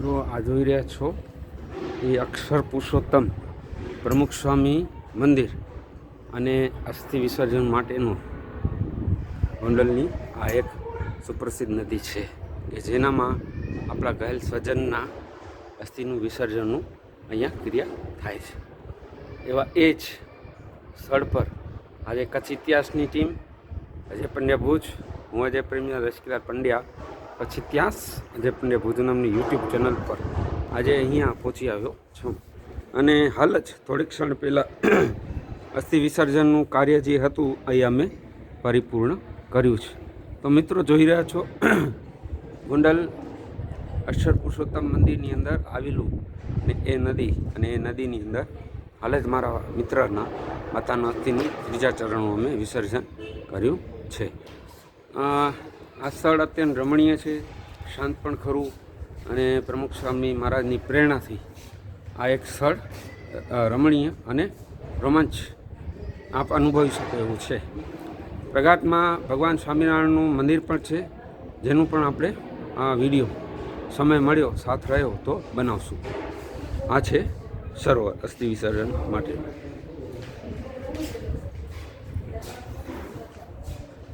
મિત્રો, આ જોઈ રહ્યા છો? એ અક્ષર પુરુષોત્તમ પ્રમુખ સ્વામી મંદિર અને અસ્થિ વિસર્જન માટેનું ગોંડલની આ એક સુપ્રસિદ્ધ નદી છે કે જેનામાં આપણા ગયેલ સ્વજનના અસ્થિનું વિસર્જનનું અહીંયા ક્રિયા થાય છે. એવા એ જ સ્થળ પર આજે કચ્છ ઇતિહાસની ટીમ, અજય પંડ્યા ભુજ, હું અજય પ્રેમીના રસિકલાલ પંડ્યા કચ્છ ત્યાં પંડ્યા ભુજ નામની યુટ્યુબ ચેનલ પર આજે અહીંયા પહોંચી આવ્યો છું. અને હાલ જ થોડીક ક્ષણ પહેલાં અસ્થિ વિસર્જનનું કાર્ય જે હતું અહીંયા અમે પરિપૂર્ણ કર્યું છે. તો મિત્રો જોઈ રહ્યા છો, ગોંડલ અક્ષર પુરુષોત્તમ મંદિરની અંદર આવેલું ને એ નદી અને એ નદીની અંદર હાલ જ મારા મિત્રના, માતાના અસ્થિનું ત્રીજા ચરણો અમે વિસર્જન કર્યું છે. આ સ્થળ અત્યંત રમણીય છે, શાંત પણ ખરું અને પ્રમુખ સ્વામી મહારાજની પ્રેરણાથી આ એક સ્થળ રમણીય અને રોમાંચ આપ અનુભવી શકો એવું છે. પ્રગાતમાં ભગવાન સ્વામિનારાયણનું મંદિર પણ છે, જેનું પણ આપણે આ વીડિયો સમય મળ્યો, સાથ રહ્યો તો બનાવશું. આ છે સરોવર અસ્થિ વિસર્જન માટે.